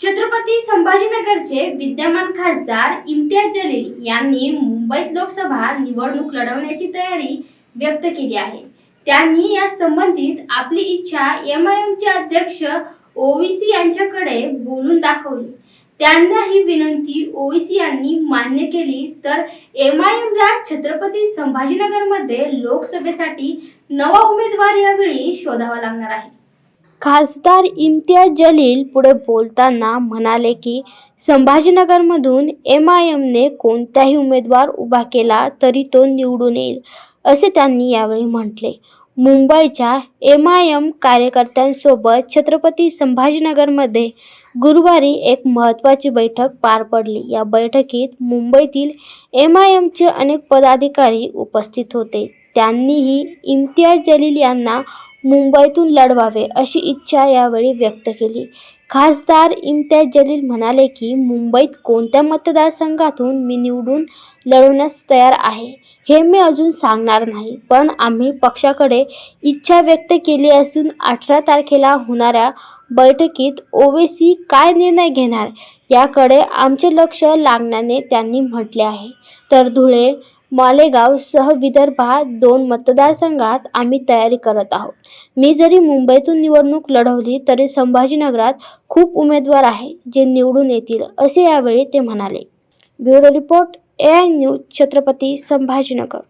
छत्रपती संभाजीनगरचे विद्यमान खासदार इम्तियाज जलील यांनी मुंबईत लोकसभा निवडणूक लढवण्याची तयारी व्यक्त केली आहे. त्यांनी या संबंधित आपली इच्छा एम आय एमचे अध्यक्ष ओवीसी यांच्याकडे बोलून दाखवली. त्यांना ही विनंती ओवीसी यांनी मान्य केली तर एम आय एमला छत्रपती संभाजीनगरमध्ये लोकसभेसाठी नवा उमेदवार यावेळी शोधावा लागणार आहे. खासदार इम्तियाज जलील पुढे बोलताना म्हणाले की संभाजीनगरमधून एम आय एमने कोणताही उमेदवार उभा केला तरी तो निवडून येईल असे त्यांनी यावेळी म्हटले. मुंबईच्या एम आय एम कार्यकर्त्यांसोबत छत्रपती संभाजीनगरमध्ये गुरुवारी एक महत्त्वाची बैठक पार पडली. या बैठकीत मुंबईतील एम आय एमचे अनेक पदाधिकारी उपस्थित होते. त्यांनीही इम्तियाज जलील यांना मुंबईतून लढवावे अशी इच्छा यावेळी व्यक्त केली. खासदार इम्तियाज जलील म्हणाले की मुंबईत कोणत्या मतदारसंघातून मी निवडून लढवण्यास तयार आहे हे मी अजून सांगणार नाही. पण आम्ही पक्षाकडे इच्छा व्यक्त केली असून अठरा तारखेला होणाऱ्या बैठकीत ओवेसी काय निर्णय घेणार याकडे आमचे लक्ष लागण्याने त्यांनी म्हटले आहे. तर धुळे मालेगाव सह विदर्भात दोन मतदारसंघात आम्ही तयारी करत आहोत. मी जरी मुंबईतून निवडणूक लढवली तरी संभाजीनगरात खूप उमेदवार आहे जे निवडून येतील असे यावेळी ते म्हणाले. Bureau report A I news Chhatrapati Sambhajinagar.